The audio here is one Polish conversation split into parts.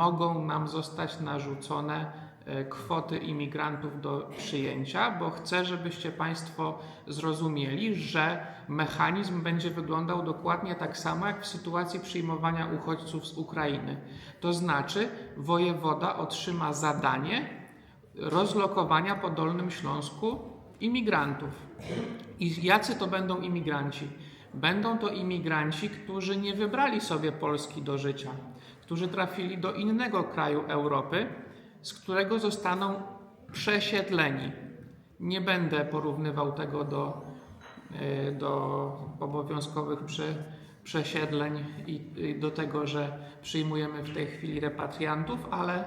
mogą nam zostać narzucone e, kwoty imigrantów do przyjęcia, bo chcę, żebyście Państwo zrozumieli, że mechanizm będzie wyglądał dokładnie tak samo jak w sytuacji przyjmowania uchodźców z Ukrainy. To znaczy, wojewoda otrzyma zadanie rozlokowania po Dolnym Śląsku imigrantów. I jacy to będą imigranci? Będą to imigranci, którzy nie wybrali sobie Polski do życia, którzy trafili do innego kraju Europy, z którego zostaną przesiedleni. Nie będę porównywał tego do, e, do obowiązkowych prze, przesiedleń i, i do tego, że przyjmujemy w tej chwili repatriantów, ale,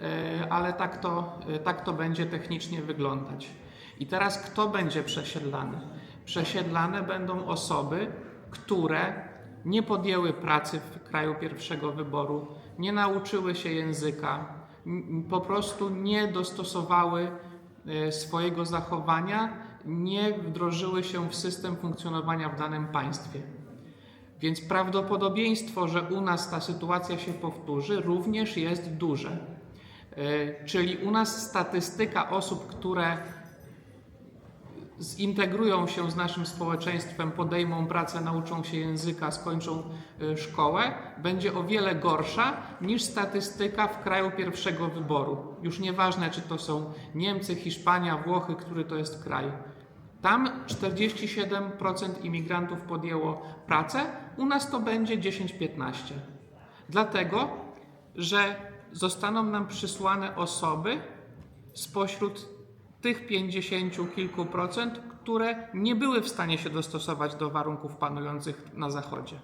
e, ale tak, to, e, tak to będzie technicznie wyglądać. I teraz kto będzie przesiedlany? Przesiedlane będą osoby, które nie podjęły pracy w kraju pierwszego wyboru, nie nauczyły się języka, po prostu nie dostosowały e, swojego zachowania, nie wdrożyły się w system funkcjonowania w danym państwie. Więc prawdopodobieństwo, że u nas ta sytuacja się powtórzy, również jest duże. E, Czyli u nas statystyka osób, które zintegrują się z naszym społeczeństwem, podejmą pracę, nauczą się języka, skończą y, szkołę, będzie o wiele gorsza niż statystyka w kraju pierwszego wyboru. Już nieważne, czy to są Niemcy, Hiszpania, Włochy, który to jest kraj. Tam 47% imigrantów podjęło pracę, u nas to będzie 10-15%. Dlatego, że zostaną nam przysłane osoby spośród tych 50 kilku procent, które nie były w stanie się dostosować do warunków panujących na Zachodzie.